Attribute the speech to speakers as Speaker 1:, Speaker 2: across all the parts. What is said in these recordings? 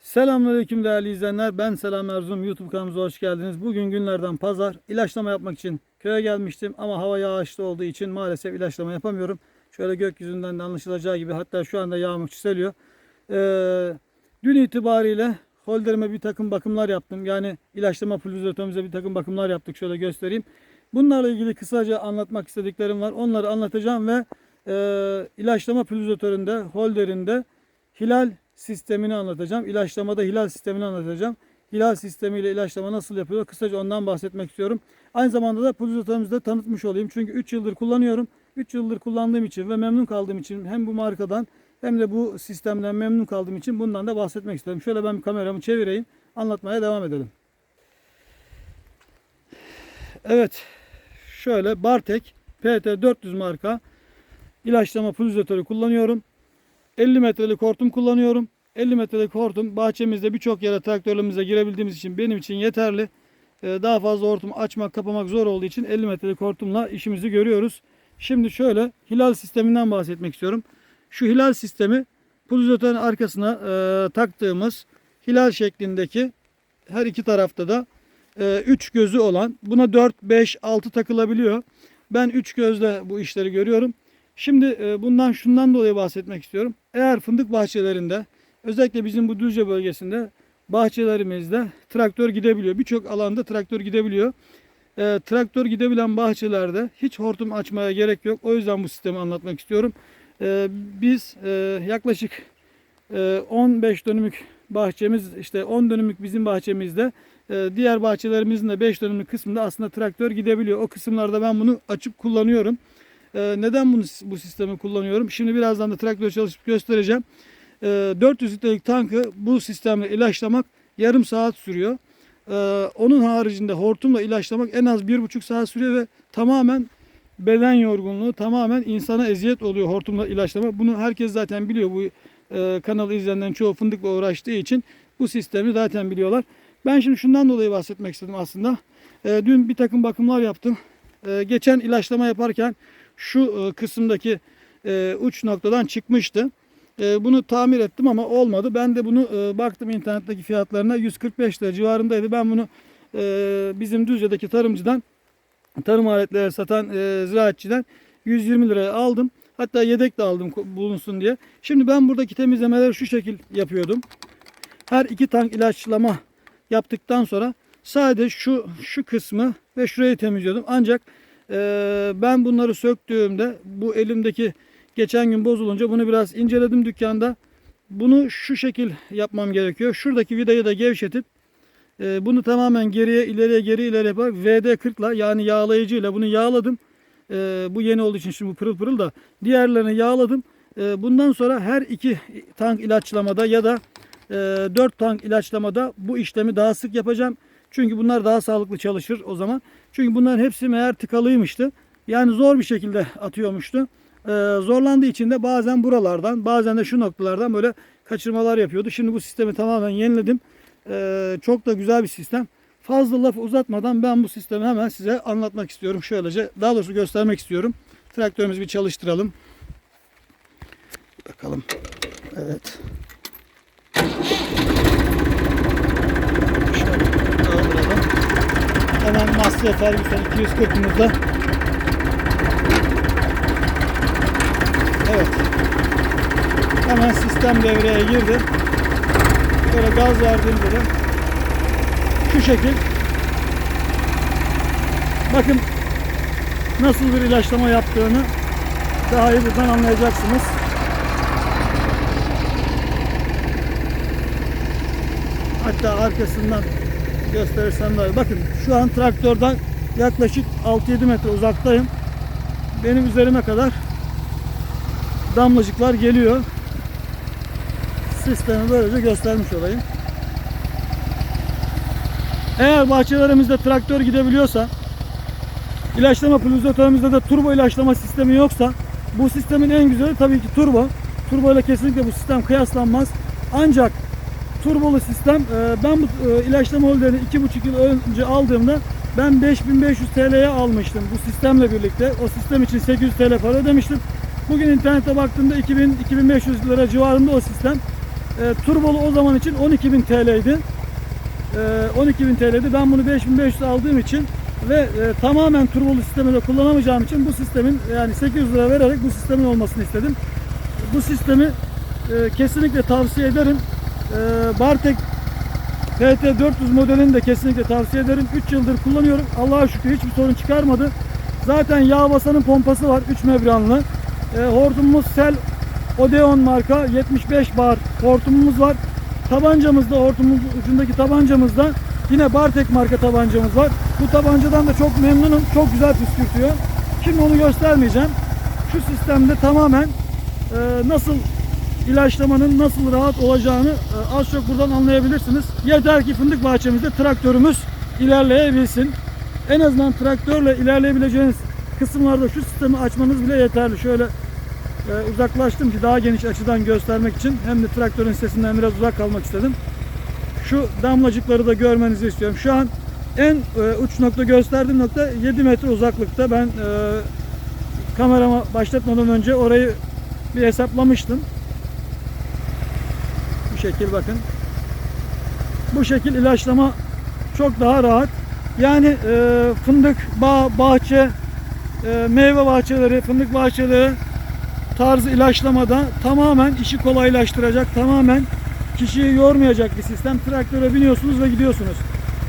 Speaker 1: Selamünaleyküm değerli izleyenler. Ben Selam Erzum. YouTube kanalımıza hoş geldiniz. Bugün günlerden pazar. İlaçlama yapmak için köye gelmiştim ama hava yağışlı olduğu için maalesef ilaçlama yapamıyorum. Şöyle gökyüzünden de anlaşılacağı gibi hatta şu anda yağmur çiseliyor. Ee, dün itibariyle holderime bir takım bakımlar yaptım. Yani ilaçlama pulverizatörümüze bir takım bakımlar yaptık. Şöyle göstereyim. Bunlarla ilgili kısaca anlatmak istediklerim var. Onları anlatacağım ve e, ilaçlama pulverizatöründe, holderinde hilal sistemini anlatacağım. İlaçlamada hilal sistemini anlatacağım. Hilal sistemiyle ilaçlama nasıl yapılıyor? Kısaca ondan bahsetmek istiyorum. Aynı zamanda da pulverizatörümüzü de tanıtmış olayım. Çünkü 3 yıldır kullanıyorum. 3 yıldır kullandığım için ve memnun kaldığım için hem bu markadan hem de bu sistemden memnun kaldığım için bundan da bahsetmek istedim. Şöyle ben kameramı çevireyim. Anlatmaya devam edelim. Evet. Şöyle Bartek PT400 marka ilaçlama pulverizatörü kullanıyorum. 50 metrelik hortum kullanıyorum. 50 metrelik hortum bahçemizde birçok yere traktörlerimize girebildiğimiz için benim için yeterli. Ee, Daha fazla hortum açmak kapamak zor olduğu için 50 metrelik hortumla işimizi görüyoruz. Şimdi şöyle hilal sisteminden bahsetmek istiyorum. Şu hilal sistemi pulverizatörün arkasına e, taktığımız hilal şeklindeki her iki tarafta da 3 gözü olan buna 4, 5, 6 takılabiliyor. Ben 3 gözle bu işleri görüyorum. Şimdi e, bundan şundan dolayı bahsetmek istiyorum. Eğer fındık bahçelerinde özellikle bizim bu Düzce bölgesinde bahçelerimizde traktör gidebiliyor. Birçok alanda traktör gidebiliyor. E, traktör gidebilen bahçelerde hiç hortum açmaya gerek yok. O yüzden bu sistemi anlatmak istiyorum. E, biz e, yaklaşık e, 15 dönümlük bahçemiz işte 10 dönümlük bizim bahçemizde e, diğer bahçelerimizin de 5 dönümlük kısmında aslında traktör gidebiliyor. O kısımlarda ben bunu açıp kullanıyorum. Ee, neden bunu bu sistemi kullanıyorum? Şimdi birazdan da traktör çalışıp göstereceğim. Ee, 400 litrelik tankı bu sistemle ilaçlamak yarım saat sürüyor. Ee, onun haricinde hortumla ilaçlamak en az bir buçuk saat sürüyor ve tamamen beden yorgunluğu, tamamen insana eziyet oluyor hortumla ilaçlamak. Bunu herkes zaten biliyor. Bu e, kanalı izleyenlerin çoğu fındıkla uğraştığı için bu sistemi zaten biliyorlar. Ben şimdi şundan dolayı bahsetmek istedim aslında. Ee, dün bir takım bakımlar yaptım. Ee, geçen ilaçlama yaparken şu e, kısımdaki e, uç noktadan çıkmıştı. E, bunu tamir ettim ama olmadı. Ben de bunu e, baktım internetteki fiyatlarına 145 lira civarındaydı. Ben bunu e, bizim Düzce'deki tarımcıdan tarım aletleri satan e, ziraatçiden 120 liraya aldım. Hatta yedek de aldım bulunsun diye. Şimdi ben buradaki temizlemeleri şu şekil yapıyordum. Her iki tank ilaçlama yaptıktan sonra sadece şu şu kısmı ve şurayı temizliyordum. Ancak ee, ben bunları söktüğümde bu elimdeki geçen gün bozulunca bunu biraz inceledim dükkanda. Bunu şu şekil yapmam gerekiyor. Şuradaki vidayı da gevşetip e, bunu tamamen geriye ileriye geri ileri yaparak VD40 ile yani yağlayıcıyla bunu yağladım. E, bu yeni olduğu için şimdi pırıl pırıl da diğerlerini yağladım. E, bundan sonra her iki tank ilaçlamada ya da e, 4 tank ilaçlamada bu işlemi daha sık yapacağım. Çünkü bunlar daha sağlıklı çalışır o zaman. Çünkü bunların hepsi meğer tıkalıymıştı. Yani zor bir şekilde atıyormuştu. Ee, zorlandığı için de bazen buralardan bazen de şu noktalardan böyle kaçırmalar yapıyordu. Şimdi bu sistemi tamamen yeniledim. Ee, çok da güzel bir sistem. Fazla laf uzatmadan ben bu sistemi hemen size anlatmak istiyorum. Şöylece daha doğrusu göstermek istiyorum. Traktörümüzü bir çalıştıralım. Bakalım. Evet. Şöyle kaldıralım. Hemen Master Ferguson 240'ımızda. Evet. Hemen sistem devreye girdi. Böyle gaz verdiğimde de şu şekil bakın nasıl bir ilaçlama yaptığını daha iyi buradan anlayacaksınız. Hatta arkasından gösterirsem daha iyi. Bakın şu an traktörden yaklaşık 6-7 metre uzaktayım. Benim üzerime kadar damlacıklar geliyor. Sistemi böylece göstermiş olayım. Eğer bahçelerimizde traktör gidebiliyorsa ilaçlama pulverizatörümüzde de turbo ilaçlama sistemi yoksa bu sistemin en güzeli tabii ki turbo. Turbo ile kesinlikle bu sistem kıyaslanmaz. Ancak turbolu sistem e, ben bu e, ilaçlama holderini 2,5 yıl önce aldığımda ben 5500 TL'ye almıştım bu sistemle birlikte. O sistem için 800 TL para ödemiştim. Bugün internete baktığımda 2000-2500 lira civarında o sistem. E, turbolu o zaman için 12.000 TL'ydi. E, 12.000 TL'ydi. Ben bunu 5500 aldığım için ve e, tamamen turbolu sistemi de kullanamayacağım için bu sistemin yani 800 lira vererek bu sistemin olmasını istedim. Bu sistemi e, kesinlikle tavsiye ederim. E, Bartek PT400 modelini de kesinlikle tavsiye ederim. 3 yıldır kullanıyorum. Allah'a şükür hiçbir sorun çıkarmadı. Zaten yağ basanın pompası var 3 membranlı. E, hortumumuz Sel Odeon marka 75 bar hortumumuz var. Tabancamızda hortumun ucundaki tabancamızda yine Bartek marka tabancamız var. Bu tabancadan da çok memnunum. Çok güzel püskürtüyor. Şimdi onu göstermeyeceğim. Şu sistemde tamamen e, nasıl ilaçlamanın nasıl rahat olacağını e, az çok buradan anlayabilirsiniz. Yeter ki fındık bahçemizde traktörümüz ilerleyebilsin. En azından traktörle ilerleyebileceğiniz kısımlarda şu sistemi açmanız bile yeterli. Şöyle e, uzaklaştım ki daha geniş açıdan göstermek için hem de traktörün sesinden biraz uzak kalmak istedim. Şu damlacıkları da görmenizi istiyorum. Şu an en e, uç nokta gösterdiğim nokta 7 metre uzaklıkta. Ben e, kamerama başlatmadan önce orayı bir hesaplamıştım. Bu şekil bakın. Bu şekil ilaçlama çok daha rahat. Yani e, fındık, bağ, bahçe, meyve bahçeleri, fındık bahçeleri tarzı ilaçlamada tamamen işi kolaylaştıracak, tamamen kişiyi yormayacak bir sistem. Traktöre biniyorsunuz ve gidiyorsunuz.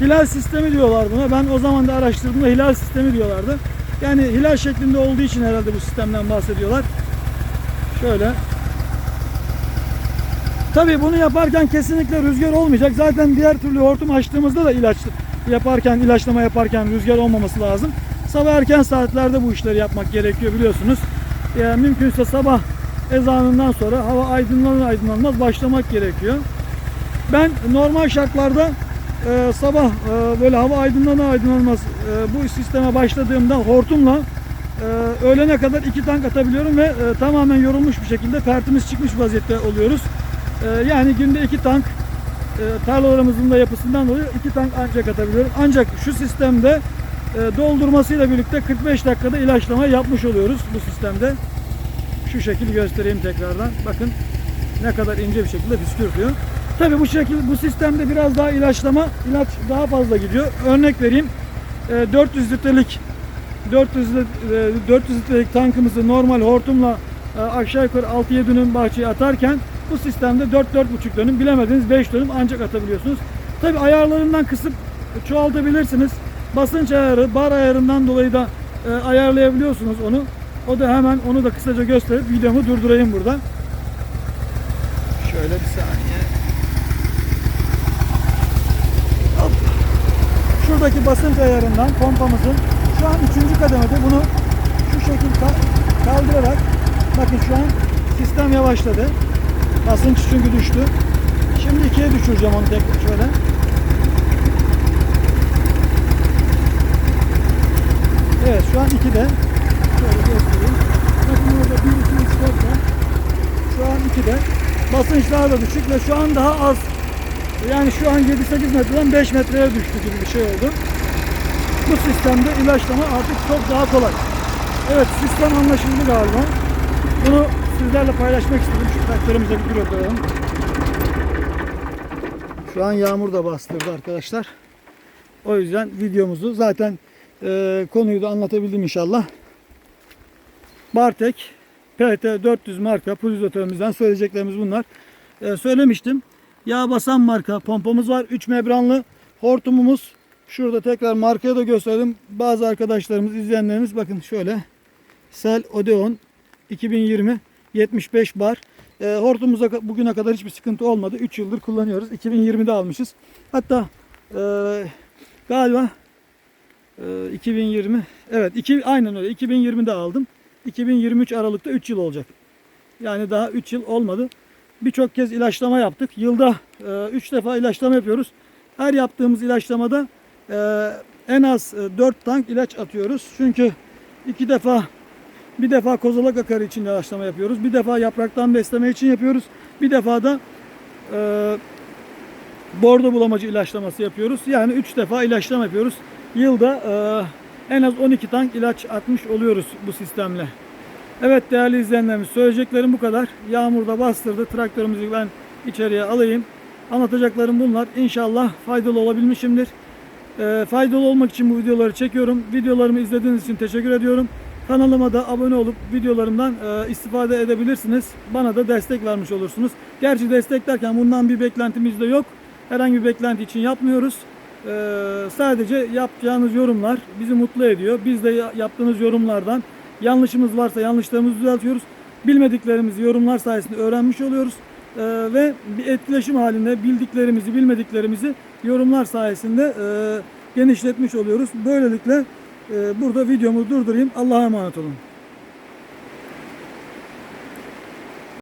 Speaker 1: Hilal sistemi diyorlar buna. Ben o zaman da araştırdığımda hilal sistemi diyorlardı. Yani hilal şeklinde olduğu için herhalde bu sistemden bahsediyorlar. Şöyle. Tabii bunu yaparken kesinlikle rüzgar olmayacak. Zaten diğer türlü hortum açtığımızda da ilaç yaparken, ilaçlama yaparken rüzgar olmaması lazım. Sabah erken saatlerde bu işleri yapmak gerekiyor biliyorsunuz. Yani mümkünse sabah ezanından sonra hava aydınlanır aydınlanmaz başlamak gerekiyor. Ben normal şartlarda e, sabah e, böyle hava aydınlanır aydınlanmaz e, bu sisteme başladığımda hortumla e, öğlene kadar iki tank atabiliyorum ve e, tamamen yorulmuş bir şekilde pertimiz çıkmış vaziyette oluyoruz. E, yani günde iki tank e, tarlalarımızın da yapısından dolayı iki tank ancak atabiliyorum. Ancak şu sistemde doldurmasıyla birlikte 45 dakikada ilaçlama yapmış oluyoruz bu sistemde. Şu şekil göstereyim tekrardan. Bakın ne kadar ince bir şekilde püskürtüyor. Tabi bu şekil bu sistemde biraz daha ilaçlama ilaç daha fazla gidiyor. Örnek vereyim. E, 400 litrelik 400 lit- e, 400 litrelik tankımızı normal hortumla e, aşağı yukarı 6-7 dönüm bahçeye atarken bu sistemde 4-4,5 dönüm bilemediniz 5 dönüm ancak atabiliyorsunuz. Tabi ayarlarından kısıp çoğaltabilirsiniz. Basınç ayarı, bar ayarından dolayı da e, ayarlayabiliyorsunuz onu. O da hemen onu da kısaca gösterip videomu durdurayım burada. Şöyle bir saniye. Hop. Şuradaki basınç ayarından pompamızın şu an 3. kademede bunu şu şekilde kaldırarak bakın şu an sistem yavaşladı. Basınç çünkü düştü. Şimdi ikiye düşüreceğim onu tek şöyle. Evet şu an 2'de. Şöyle göstereyim. Bakın burada 1, 2, 3, 4 var. Şu an 2'de. Basınç daha da düşük ve şu an daha az. Yani şu an 7-8 metreden 5 metreye düştü gibi bir şey oldu. Bu sistemde ilaçlama artık çok daha kolay. Evet sistem anlaşıldı galiba. Bunu sizlerle paylaşmak istedim. Şu traktörümüze bir gül. Şu an yağmur da bastırdı arkadaşlar. O yüzden videomuzu zaten e, konuyu da anlatabildim inşallah. Bartek PT 400 marka pulizatörümüzden söyleyeceklerimiz bunlar. E, söylemiştim. Yağ basan marka pompamız var. 3 membranlı hortumumuz. Şurada tekrar markaya da gösterdim. Bazı arkadaşlarımız, izleyenlerimiz bakın şöyle. Sel Odeon 2020 75 bar. E, hortumumuza bugüne kadar hiçbir sıkıntı olmadı. 3 yıldır kullanıyoruz. 2020'de almışız. Hatta e, galiba e, 2020 evet iki, aynen öyle 2020'de aldım. 2023 Aralık'ta 3 yıl olacak. Yani daha 3 yıl olmadı. Birçok kez ilaçlama yaptık. Yılda 3 defa ilaçlama yapıyoruz. Her yaptığımız ilaçlamada e, en az 4 tank ilaç atıyoruz. Çünkü iki defa bir defa kozalak akarı için ilaçlama yapıyoruz. Bir defa yapraktan besleme için yapıyoruz. Bir defa da e, bordo bulamacı ilaçlaması yapıyoruz. Yani 3 defa ilaçlama yapıyoruz. Yılda e, en az 12 tank ilaç atmış oluyoruz bu sistemle. Evet değerli izleyenlerimiz söyleyeceklerim bu kadar. Yağmur da bastırdı. Traktörümüzü ben içeriye alayım. Anlatacaklarım bunlar. İnşallah faydalı olabilmişimdir. Ee, faydalı olmak için bu videoları çekiyorum. Videolarımı izlediğiniz için teşekkür ediyorum. Kanalıma da abone olup videolarımdan e, istifade edebilirsiniz. Bana da destek vermiş olursunuz. Gerçi destek derken bundan bir beklentimiz de yok. Herhangi bir beklenti için yapmıyoruz. Ee, sadece yapacağınız yorumlar bizi mutlu ediyor. Biz de ya- yaptığınız yorumlardan yanlışımız varsa yanlışlarımızı düzeltiyoruz. Bilmediklerimizi yorumlar sayesinde öğrenmiş oluyoruz. Ee, ve bir etkileşim halinde bildiklerimizi, bilmediklerimizi yorumlar sayesinde e, genişletmiş oluyoruz. Böylelikle e, burada videomu durdurayım. Allah'a emanet olun.